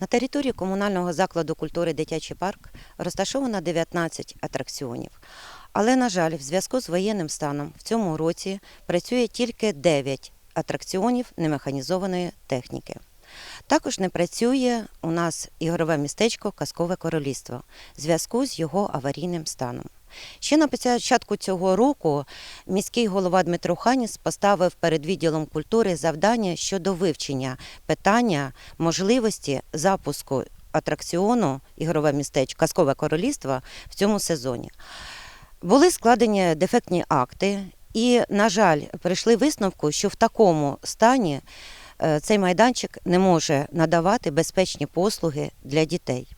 На території комунального закладу культури Дитячий парк розташовано 19 атракціонів. Але, на жаль, в зв'язку з воєнним станом в цьому році працює тільки 9 атракціонів немеханізованої техніки. Також не працює у нас ігрове містечко Казкове королівство в зв'язку з його аварійним станом. Ще на початку цього року міський голова Дмитро Ханіс поставив перед відділом культури завдання щодо вивчення питання можливості запуску атракціону ігрове містечко Казкове королівство в цьому сезоні. Були складені дефектні акти, і, на жаль, прийшли висновку, що в такому стані е, цей майданчик не може надавати безпечні послуги для дітей.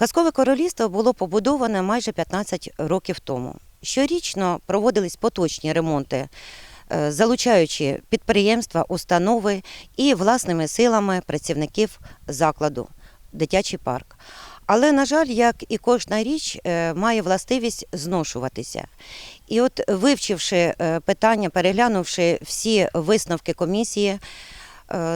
Казкове королівство було побудоване майже 15 років тому. Щорічно проводились поточні ремонти, е, залучаючи підприємства, установи і власними силами працівників закладу дитячий парк. Але, на жаль, як і кожна річ, е, має властивість зношуватися. І от, вивчивши е, питання, переглянувши всі висновки комісії,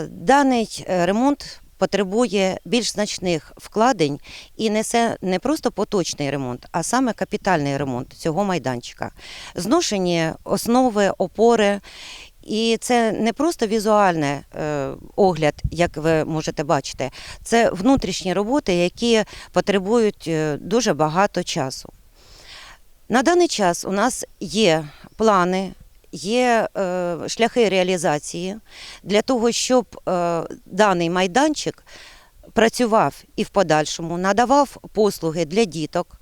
даний ремонт потребує більш значних вкладень і несе не просто поточний ремонт, а саме капітальний ремонт цього майданчика. Зношені основи, опори. І це не просто візуальний е, огляд, як ви можете бачити, це внутрішні роботи, які потребують е, дуже багато часу. На даний час у нас є плани, є е, шляхи реалізації для того, щоб е, даний майданчик працював і в подальшому, надавав послуги для діток.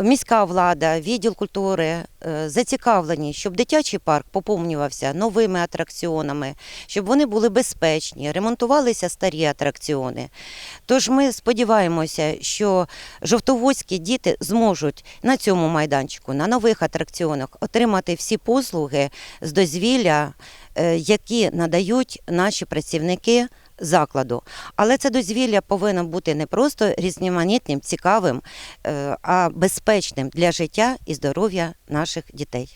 Міська влада, відділ культури е, зацікавлені, щоб дитячий парк поповнювався новими атракціонами, щоб вони були безпечні, ремонтувалися старі атракціони. Тож ми сподіваємося, що жовтоводські діти зможуть на цьому майданчику, на нових атракціонах отримати всі послуги з дозвілля, е, які надають наші працівники закладу. Але це дозвілля повинно бути не просто різноманітним, цікавим, е, а безпечним для життя і здоров'я наших дітей.